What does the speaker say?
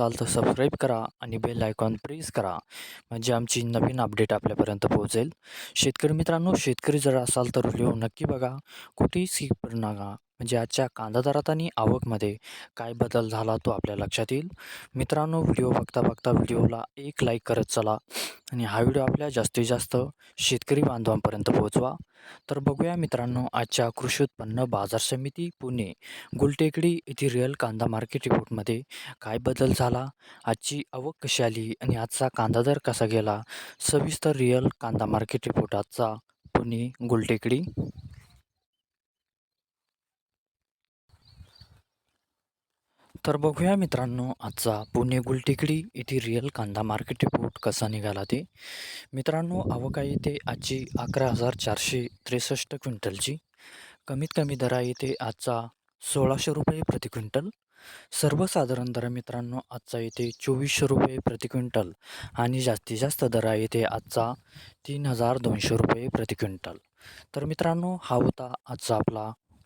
तर सबस्क्राईब करा आणि बेल आयकॉन प्रेस करा. म्हणजे आमची नवीन अपडेट आपल्यापर्यंत पोहोचेल. शेतकरी मित्रांनो शेतकरी जर असाल तर व्हिडिओ नक्की बघा. कुठेही स्किप करू नका. म्हणजे आजच्या कांदा दरात आणि आवकमध्ये काय बदल झाला तो आपल्या लक्षात येईल. मित्रांनो व्हिडिओ बघता बघता व्हिडिओला एक लाईक करत चला आणि हा व्हिडिओ आपल्या जास्तीत जास्त शेतकरी बांधवांपर्यंत पोहोचवा. तर बघूया मित्रांनो आजच्या कृषी उत्पन्न बाजार समिती पुणे गुलटेकडी येथील रिअल कांदा मार्केट रिपोर्टमध्ये काय बदल झाला आजची आवक कशी आली आणि आजचा कांदा दर कसा गेला? सविस्तर रिअल कांदा मार्केट रिपोर्ट आजचा पुणे गुलटेकडी. तर बघूया मित्रांनो आजचा पुणे गुलटेकडी येथे रिअल कांदा मार्केट रिपोर्ट कसा निघाला ते. मित्रांनो आवका येते आजची अकरा हजार चारशे त्रेसष्ट क्विंटलची. कमीत कमी दरा येते आजचा सोळाशे रुपये प्रति क्विंटल. सर्वसाधारण दर मित्रांनो आजचा येते चोवीसशे रुपये प्रति क्विंटल आणि जास्तीत जास्त दरा येते आजचा तीन हजार दोनशे रुपये प्रति क्विंटल. तर मित्रांनो हा होता आजचा आपला